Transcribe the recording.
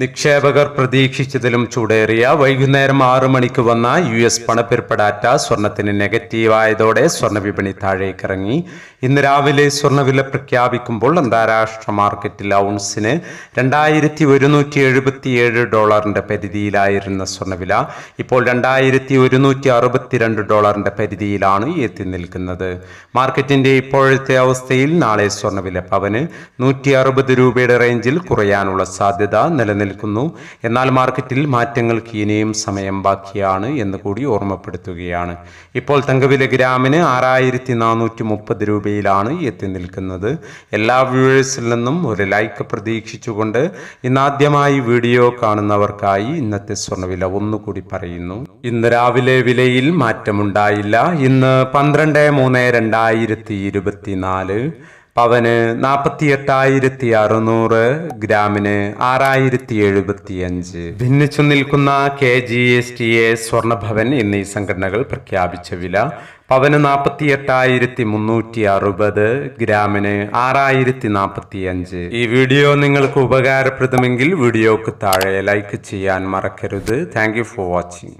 നിക്ഷേപകർ പ്രതീക്ഷിച്ചതിലും ചൂടേറിയ വൈകുന്നേരം ആറ് മണിക്ക് വന്ന യു എസ് പണപ്പെരുപ്പ ഡാറ്റ സ്വർണത്തിന് നെഗറ്റീവായതോടെ സ്വർണ താഴേക്കിറങ്ങി. ഇന്ന് രാവിലെ സ്വർണവില പ്രഖ്യാപിക്കുമ്പോൾ അന്താരാഷ്ട്ര മാർക്കറ്റിൽ ഔൺസിന് രണ്ടായിരത്തി ഒരുന്നൂറ്റി എഴുപത്തിയേഴ് ഡോളറിന്റെ പരിധിയിലായിരുന്ന സ്വർണവില ഇപ്പോൾ രണ്ടായിരത്തി ഒരുന്നൂറ്റി അറുപത്തിരണ്ട് ഡോളറിന്റെ പരിധിയിലാണ് എത്തി നിൽക്കുന്നത്. മാർക്കറ്റിന്റെ ഇപ്പോഴത്തെ അവസ്ഥയിൽ നാളെ സ്വർണവില പവന് നൂറ്റി അറുപത് രൂപയുടെ റേഞ്ചിൽ കുറയാനുള്ള സാധ്യത നിലനിൽക്കുന്നു എന്നാൽ മാർക്കറ്റിൽ മാറ്റങ്ങൾക്ക് ഇനിയും സമയം ബാക്കിയാണ് എന്ന് കൂടി ഓർമ്മപ്പെടുത്തുകയാണ്. ഇപ്പോൾ തങ്കവില ഗ്രാമിന് ആറായിരത്തി നാനൂറ്റി മുപ്പത് രൂപയിലാണ് എത്തി നിൽക്കുന്നത്. എല്ലാ വ്യൂവേഴ്സിൽ നിന്നും ഒരു ലൈക്ക് പ്രതീക്ഷിച്ചുകൊണ്ട് ഇന്നാദ്യമായി വീഡിയോ കാണുന്നവർക്കായി ഇന്നത്തെ സ്വർണവില ഒന്നുകൂടി പറയുന്നു. ഇന്ന് രാവിലെ വിലയിൽ മാറ്റമുണ്ടായില്ല. ഇന്ന് പന്ത്രണ്ട് മൂന്ന് രണ്ടായിരത്തി ഇരുപത്തിനാല്. പവന് നാൽപ്പത്തി എട്ടായിരത്തി അറുന്നൂറ് ഗ്രാമിന് ആറായിരത്തി എഴുപത്തി അഞ്ച് ഭിന്നിച്ചു നിൽക്കുന്ന K G S T A സ്വർണഭവൻ എന്നീ സംഘടനകൾ പ്രഖ്യാപിച്ച വില പവന് നാൽപ്പത്തി എട്ടായിരത്തി മുന്നൂറ്റി അറുപത് ഗ്രാമിന് ആറായിരത്തി നാൽപ്പത്തി അഞ്ച് ഈ വീഡിയോ നിങ്ങൾക്ക് ഉപകാരപ്രദമെങ്കിൽ വീഡിയോക്ക് താഴെ ലൈക്ക് ചെയ്യാൻ മറക്കരുത്. Thank for watching.